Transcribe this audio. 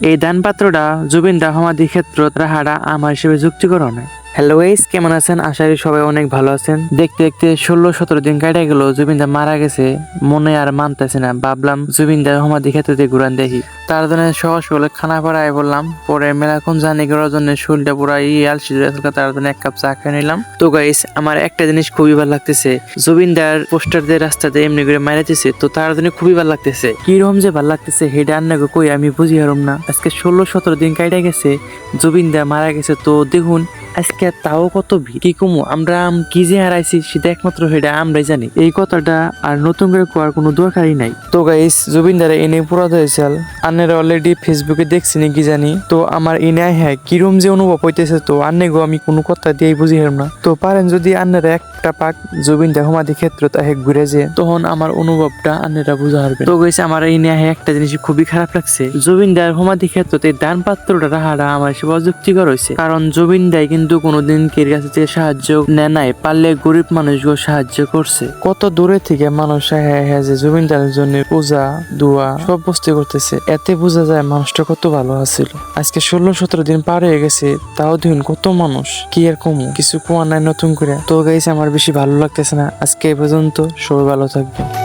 এই দানপাত্রটা জুবিন দাহমাদি ক্ষেত্র রাহারা আমার হিসেবে যুক্তিকরণে। হ্যালো গাইস কেমন আছেন? আশা করি সবাই অনেক ভালো আছেন। দেখতে দেখতে ষোলো সতেরো দিন কাটা গেল জুবিন দা মারা গেছে। মনে আর মানতেছে না। ভাবলাম জুবিন দা সমাধি ক্ষেত্রতে ঘুরান দেখি। তার জন্য সহজ বলে খানা পাড়ায় বললাম, পরে মেলাক্ষণ জানি করার জন্য শরীরটা পুরো ই আলসি তার জন্য এক কাপ চা খেয়ে নিলাম। তো গাইস আমার একটা জিনিস খুবই ভালো লাগতেছে। জুবিনদার পোস্টার দিয়ে রাস্তাতে এমনি করে মারাইতেছে তো তার জন্য খুবই ভালো লাগতেছে। কীরকম যে ভালো লাগতেছে হেডে আন্নাকে কই, আমি বুঝি হারম না। আজকে ষোলো সতেরো দিন কাইটা গেছে, জুবিনদা মারা গেছে, তো দেখুন আজকে তাও কত ভিড়? কুমু, আমরা আম কি যে হারাইছি সেটা একমাত্র সেটা আমরাই জানি। এই কথাটা আর নতুন করে কোয়ার কোনো দরকারই নাই। তো গাইস জুবিন জুবিনদারে এনে পুরা হয়েছিল আন্নেরা অলরেডি ফেসবুকে দেখছি নাকি জানি। তো আমার এনে হ্যাঁ কিরম যে অনুভব হইতেছে তো, আন্নে গো আমি কোনো কথা দিয়েই বুঝি না। তো পারেন যদি আন্নেরা একটা পাক জুবিন দেহমাদি ক্ষেত্র তাহে ঘুরে যে, তখন আমার অনুভবটা আন্নেরা বুঝা হারবে তো গেছে আমার এই নিয়ে একটা জিনিস খুবই খারাপ লাগছে। জুবিন সমাধি ক্ষেত্রতে দান পাত্রটা রাহারা আমার সে অযুক্তিকর হয়েছে কারণ জুবিন দাই কিন্তু কোনোদিন কের কাছে থেকে সাহায্য নেয় নাই, পারলে গরিব মানুষগুলো সাহায্য করছে। কত দূরে থেকে মানুষ হ্যাঁ হ্যাঁ যে জুবিন দারের জন্য পূজা, দোয়া, সব বস্তু করতেছে এতে বোঝা যায় মানুষটা কত ভালো আছিল। আজকে ষোলো সতেরো দিন পার হয়ে গেছে, তাও দেখুন কত মানুষ, কি আর কমু, কিছু কোয়া নাই নতুন করে। তো গাইছে, আমার বেশি ভালো লাগতেছে না। আজকে এ পর্যন্ত সবাই ভালো থাকবে